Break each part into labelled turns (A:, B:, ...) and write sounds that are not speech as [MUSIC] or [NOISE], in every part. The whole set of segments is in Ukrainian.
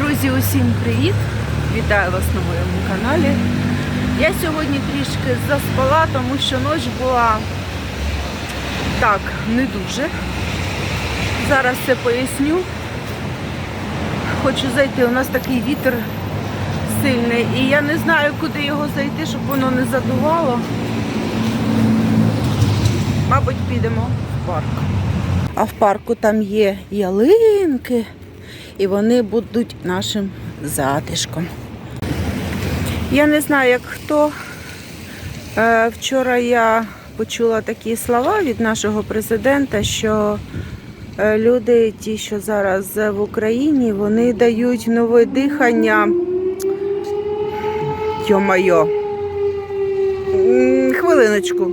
A: Друзі, усім привіт! Вітаю вас на моєму каналі. Я сьогодні трішки заспала, тому що ніч була так, не дуже. Зараз все поясню. Хочу зайти. У нас такий вітер сильний і я не знаю, куди його зайти, щоб воно не задувало. Мабуть, підемо в парк. А в парку там є ялинки, і вони будуть нашим затишком. Я не знаю, як хто. Е, Вчора я почула такі слова від нашого президента, що е, люди, ті, що зараз в Україні, вони дають нове дихання. Йо-майо. Хвилиночку.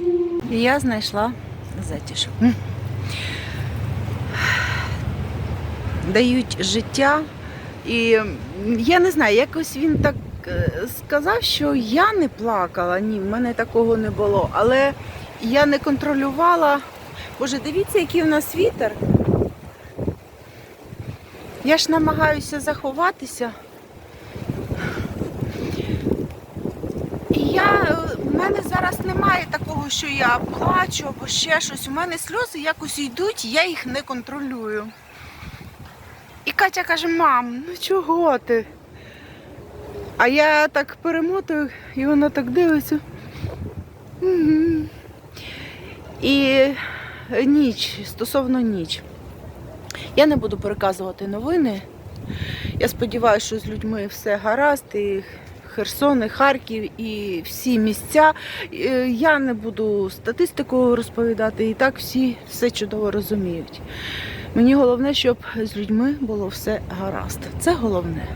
A: Я знайшла затишок. Дають життя. І я не знаю, якось він так е, сказав, що я не плакала. Ні, в мене такого не було. Але я не контролювала. Боже, дивіться, який у нас вітер. Я ж намагаюся заховатися. І я, в мене зараз немає такого, що я плачу або ще щось. У мене сльози якось йдуть, я їх не контролюю. І Катя каже, мам, ну чого ти? А я так перемотую, і вона так дивиться. Мгм. І ніч, стосовно ніч. Я не буду переказувати новини. Я сподіваюся, що з людьми все гаразд, і Херсон, і Харків, і всі місця. Е, Я не буду статистику розповідати, і так всі все чудово розуміють. Мені головне, щоб з людьми було все гаразд. Це головне.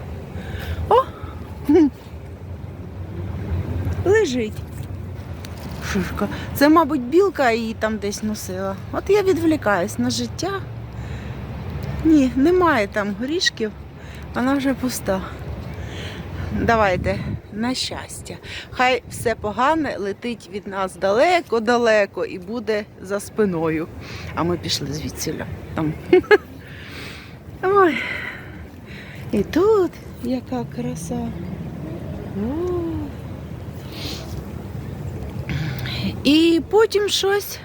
A: О! [LAUGHS] Лежить. Шишка. Це, мабуть, білка її там десь носила. От я відвлікаюсь на життя. Ні, немає там горішків, вона вже пуста. Давайте, на щастя. Хай все погане летить від нас далеко-далеко і буде за спиною. А ми пішли звідсіля. Там. [LAUGHS] Ой. І тут яка краса. О. І потім щось.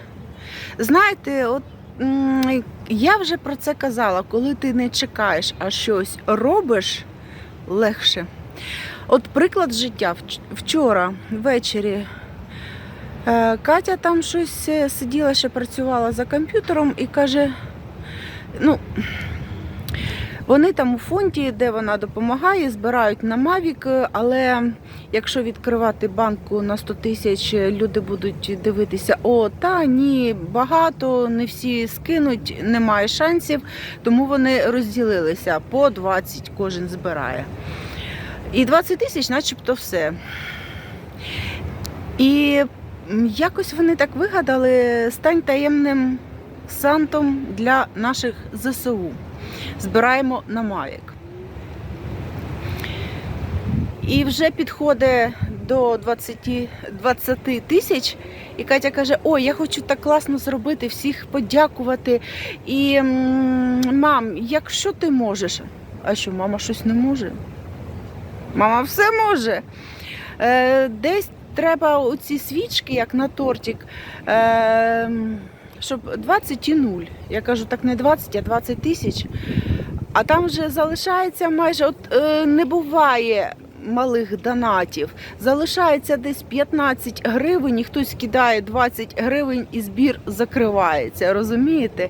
A: Знаєте, от я вже про це казала, коли ти не чекаєш, а щось робиш легше. От приклад життя. Вчора ввечері е, Катя там щось е, сиділа, ще працювала за комп'ютером і каже: ну, вони там у фонді, де вона допомагає, збирають на Мавік, е, але якщо відкривати банку на 100 тисяч, люди будуть дивитися, о, та ні, багато, не всі скинуть, немає шансів, тому вони розділилися по 20 кожен збирає. І 20 тисяч, начебто, все. І якось вони так вигадали стань таємним сантом для наших ЗСУ. Збираємо на Мавік. І вже підходить до 20, 20 тисяч. І Катя каже: Ой, я хочу так класно зробити, всіх подякувати. І мам, якщо ти можеш, а що, мама щось не може? Мама все може. Е, десь треба оці свічки, як на тортик, е, щоб 20 і 0. Я кажу, так не 20, а 20 тисяч. А там вже залишається майже, от е, не буває малих донатів. Залишається десь 15 гривень, і хтось кидає 20 гривень і збір закривається. Розумієте?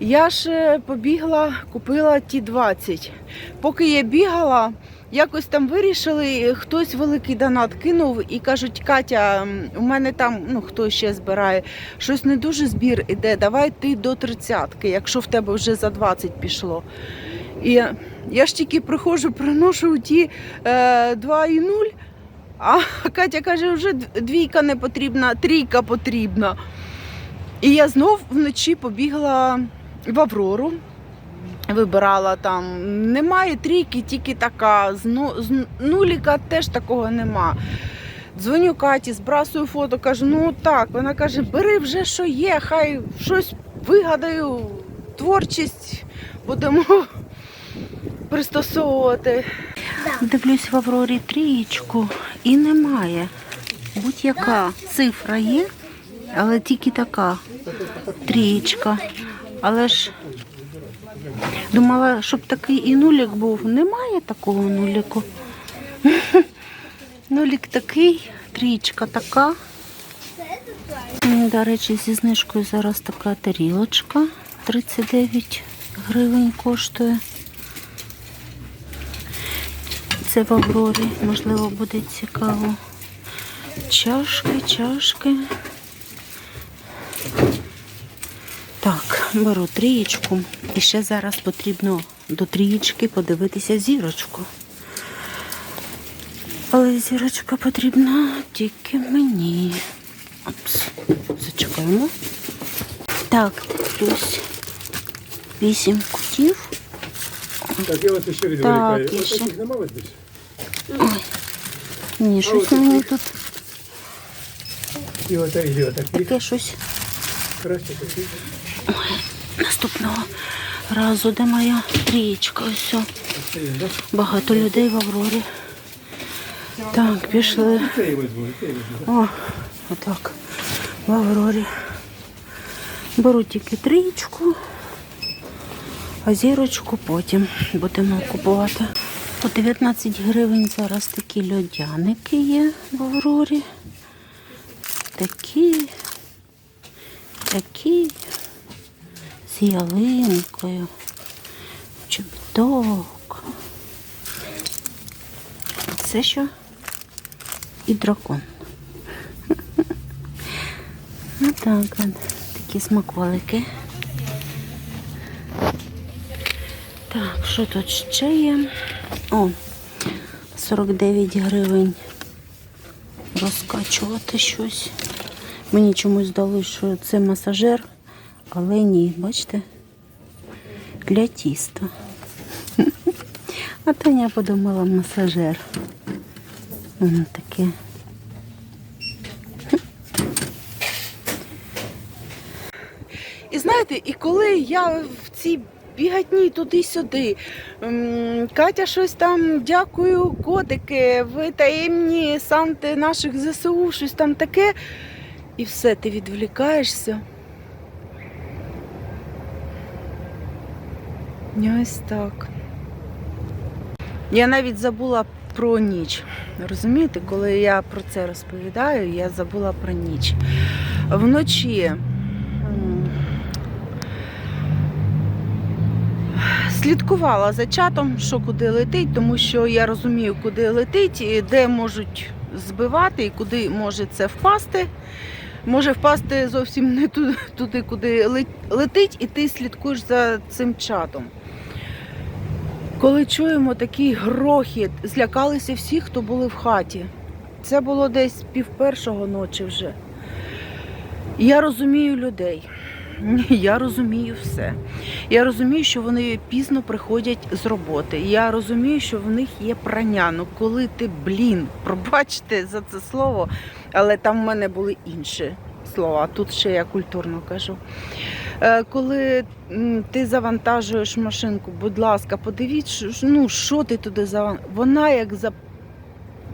A: Я ж е, побігла, купила ті 20. Поки я бігала, якось там вирішили, хтось великий донат кинув і кажуть, Катя, у мене там, ну хто ще збирає, щось не дуже збір іде, давай ти до тридцятки, якщо в тебе вже за 20 пішло. І я ж тільки приходжу, приношу ті е, 2 і 0, а Катя каже, вже двійка не потрібна, трійка потрібна. І я знов вночі побігла в Аврору. Вибирала там, немає трійки, тільки така, з, ну, з нуліка теж такого нема. Дзвоню Каті, збрасую фото, кажу, ну так. Вона каже, бери вже що є, хай щось вигадаю, творчість будемо [LAUGHS] пристосовувати. Дивлюсь в Аврорі трієчку і немає. Будь-яка цифра є, але тільки така трієчка. Але ж думала, щоб такий і нулік був. Немає такого нуліку. [LAUGHS] Нулік такий, трієчка така. До речі, зі знижкою зараз така тарілочка 39 гривень коштує. Це в Аврорі, можливо, буде цікаво. Чашки, чашки. Так, беру трієчку. І ще зараз потрібно до трієчки подивитися зірочку. Але зірочка потрібна тільки мені. Опс. Зачекаємо. Так, дивлюсь. Вісім кутів.
B: Так, я вас ще
A: Так,
B: відволікаю.
A: і ще.
B: десь?
A: Ні, щось мені тут
B: І отак, і отак.
A: таке щось
B: Краще такі.
A: наступного разу, де моя трієчка. Ось. Багато людей в Аврорі. Так, пішли. О, отак. В Аврорі. Беру тільки трієчку, а зірочку потім будемо купувати. По 19 гривень зараз такі льодяники є в Аврорі. Такі, такі з ялинкою, чобіток. Це що? І дракон. [LAUGHS] Ну так, такі смаколики. Так, що тут ще є? О, 49 гривень розкачувати щось. Мені чомусь здалося, що це масажер, але ні, бачите? Для тіста. [LAUGHS] А то я подумала масажер. Воно таке. І знаєте, і коли я в цій бігатні туди-сюди, Катя щось там, дякую, котики, ви таємні санти наших ЗСУ, щось там таке. І все, ти відволікаєшся. Ось так. Я навіть забула про ніч. Розумієте, коли я про це розповідаю, я забула про ніч. Вночі слідкувала за чатом, що куди летить, тому що я розумію, куди летить, де можуть збивати і куди може це впасти. Може впасти зовсім не туди куди летить, і ти слідкуєш за цим чатом. Коли чуємо такий грохіт, злякалися всі, хто були в хаті. Це було десь пів першого ночі вже. Я розумію людей. Я розумію все. Я розумію, що вони пізно приходять з роботи. Я розумію, що в них є прання. Ну коли ти, блін, пробачте за це слово, але там в мене були інші слова. Тут ще я культурно кажу. Е, Коли ти завантажуєш машинку, будь ласка, подивіться, ну, що ти туди завантажуєш. Вона як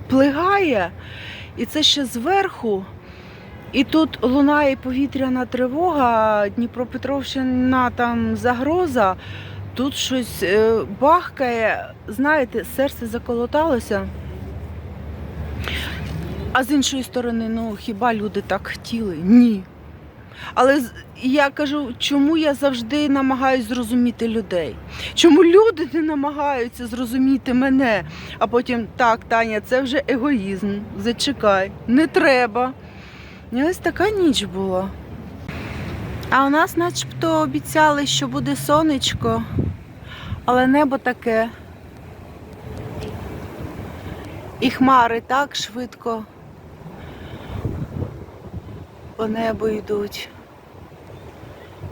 A: заплигає, і це ще зверху. І тут лунає повітряна тривога, Дніпропетровщина там загроза, тут щось е, бахкає, знаєте, серце заколоталося. А з іншої сторони, ну хіба люди так хотіли? Ні. Але я кажу, чому я завжди намагаюся зрозуміти людей? Чому люди не намагаються зрозуміти мене? А потім так, Таня, це вже егоїзм. Зачекай, не треба. І ось така ніч була. А у нас начебто обіцяли, що буде сонечко, але небо таке. І хмари так швидко по небу йдуть.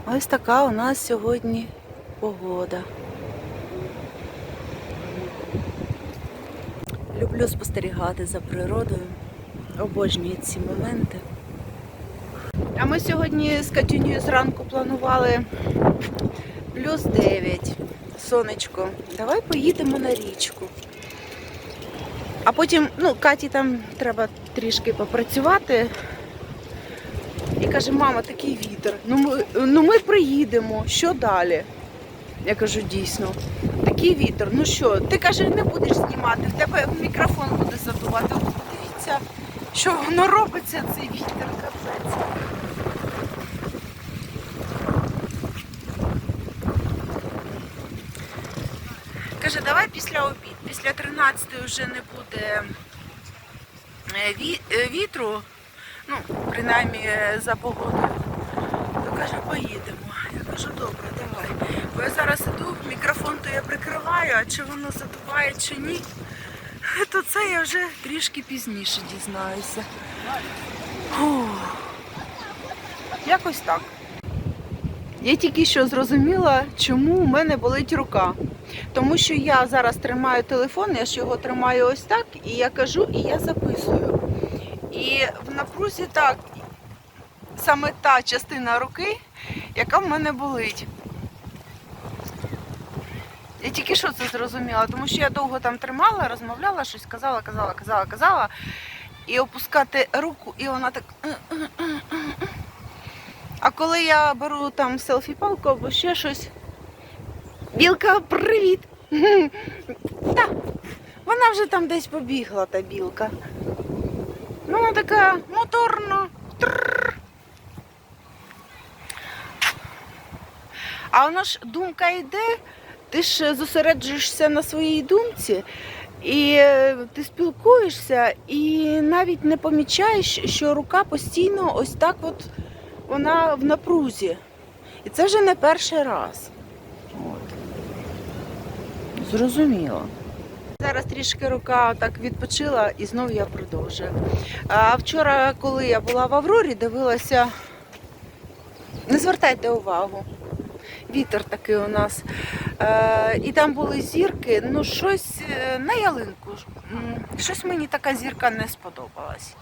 A: Ось така у нас сьогодні погода. Люблю спостерігати за природою. Обожнюю ці моменти. А ми сьогодні з Катюнею зранку планували плюс 9, сонечко, давай поїдемо на річку. А потім, ну, Каті там треба трішки попрацювати. І каже, мама, такий вітер. Ну ми, ну ми приїдемо. Що далі? Я кажу, дійсно, такий вітер. Ну що, ти каже, не будеш знімати, в тебе мікрофон буде задувати. Подивіться, що воно робиться, цей вітер, капець. Каже, давай після обід. Після 13 вже не буде е, е, вітру, ну, принаймні е, за погодою. То каже, поїдемо. Я кажу, добре, давай. Бо я зараз іду, мікрофон то я прикриваю, а чи воно задуває, чи ні, то це я вже трішки пізніше дізнаюся. Фух. Якось так. Я тільки що зрозуміла, чому у мене болить рука. Тому що я зараз тримаю телефон, я ж його тримаю ось так, і я кажу, і я записую. І в напрузі так, саме та частина руки, яка в мене болить. Я тільки що це зрозуміла, тому що я довго там тримала, розмовляла, щось казала, казала, казала, казала. І опускати руку, і вона так. А коли я беру там селфі-палку або ще щось. Білка, привіт! [LAUGHS] Та, вона вже там десь побігла, та білка. Ну, вона така моторна. А воно ж думка йде, ти ж зосереджуєшся на своїй думці, і е, ти спілкуєшся, і навіть не помічаєш, що рука постійно ось так от вона в напрузі. І це вже не перший раз. От. Зрозуміло. Зараз трішки рука так відпочила і знову я продовжую. А вчора, коли я була в Аврорі, дивилася, не звертайте увагу. Вітер такий у нас. Е, і там були зірки, ну щось е, на ялинку. Щось мені така зірка не сподобалась.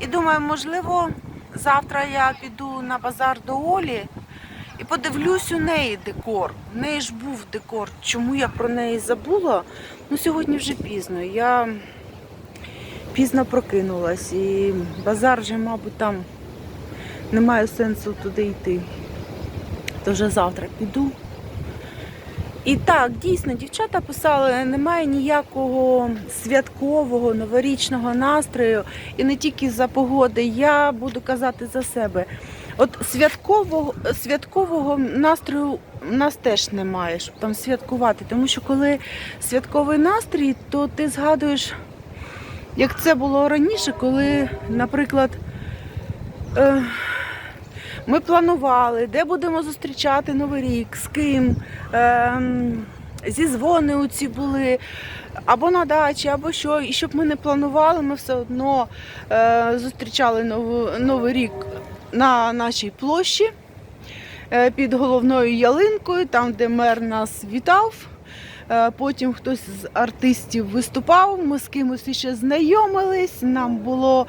A: І думаю, можливо, завтра я піду на базар до Олі і подивлюсь у неї декор. У неї ж був декор. Чому я про неї забула? Ну, сьогодні вже пізно. Я пізно прокинулась і базар вже, мабуть, там немає сенсу туди йти. То вже завтра піду. І так, дійсно, дівчата писали, немає ніякого святкового новорічного настрою, і не тільки за погоди. Я буду казати за себе. От святкового, святкового настрою в нас теж немає, щоб там святкувати. Тому що коли святковий настрій, то ти згадуєш, як це було раніше, коли, наприклад, е, ми планували, де будемо зустрічати Новий рік, з ким. Ем, зізвони у ці були або на дачі, або що. І щоб ми не планували, ми все одно е, зустрічали нову, Новий рік на нашій площі е, під головною ялинкою, там, де мер нас вітав. Е, Потім хтось з артистів виступав, ми з кимось ще знайомились, нам було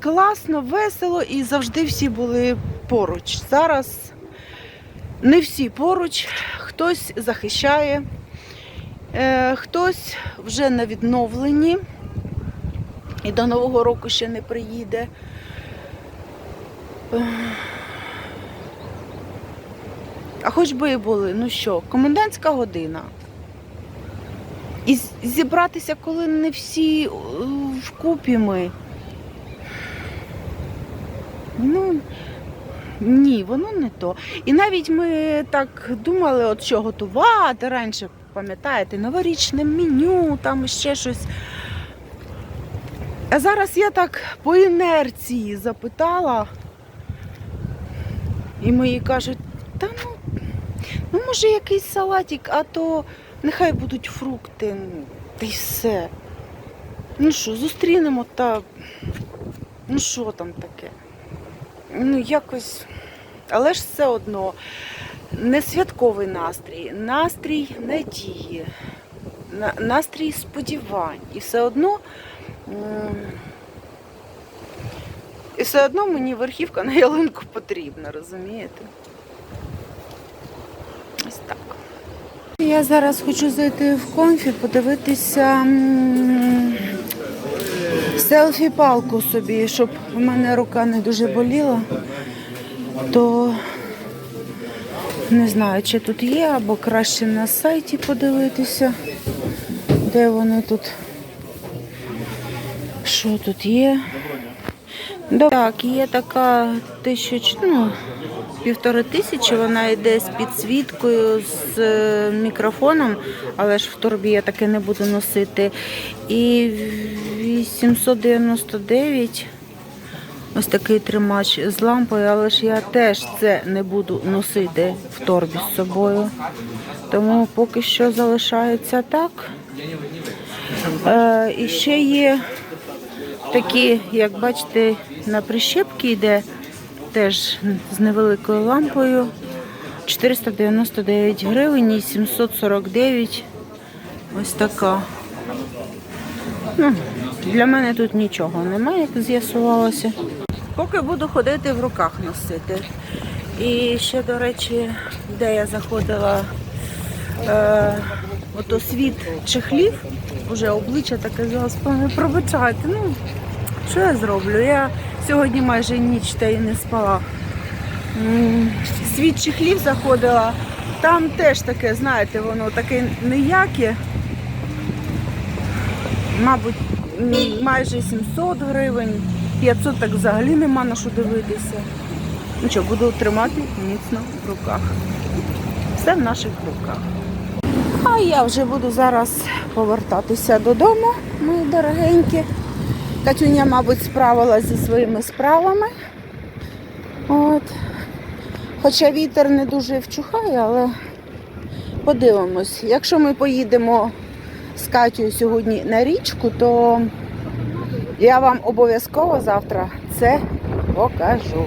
A: класно, весело і завжди всі були поруч. Зараз не всі поруч, хтось захищає, е, хтось вже на відновленні і до Нового року ще не приїде. Ех. А хоч би і були, ну що, комендантська година. І зібратися, коли не всі е, вкупі ми. Ну, ні, воно не то. І навіть ми так думали, от що готувати раніше, пам'ятаєте, новорічне меню, там ще щось. А зараз я так по інерції запитала, і мої кажуть, та ну, ну може якийсь салатик, а то нехай будуть фрукти, та й все. Ну що, зустрінемо та ну що там таке? Ну, якось. Але ж все одно не святковий настрій, настрій надії, настрій сподівань. І все одно. І все одно мені верхівка на ялинку потрібна, розумієте? Ось так. Я зараз хочу зайти в конфі, подивитися селфі-палку собі, щоб у мене рука не дуже боліла. То не знаю, чи тут є, або краще на сайті подивитися, де вони тут. Що тут є? Так, є така тисяч, ну, півтори тисячі, вона йде з підсвіткою, з е, мікрофоном, але ж в торбі я таке не буду носити. І 899 ось такий тримач з лампою, але ж я теж це не буду носити в торбі з собою. Тому поки що залишається так. Е, і ще є такі, як бачите, на прищепки йде теж з невеликою лампою. 499 гривень і 749. Ось така. Ну, для мене тут нічого немає, як з'ясувалося. Поки буду ходити в руках носити. І ще, до речі, де я заходила, е, ото світ чехлів, вже обличчя таке зараз пробачайте. Ну, що я зроблю? Я сьогодні майже ніч та й не спала. Світ чехлів заходила, там теж таке, знаєте, воно таке ніяке. Мабуть, майже 700 гривень, 500 так взагалі нема на що дивитися. Ну що, буду тримати міцно в руках. Все в наших руках. А я вже буду зараз повертатися додому, мої дорогенькі. Катюня, мабуть, справилась зі своїми справами. От. Хоча вітер не дуже вчухає, але подивимось. Якщо ми поїдемо з Катю сьогодні на річку, то я вам обов'язково завтра це покажу.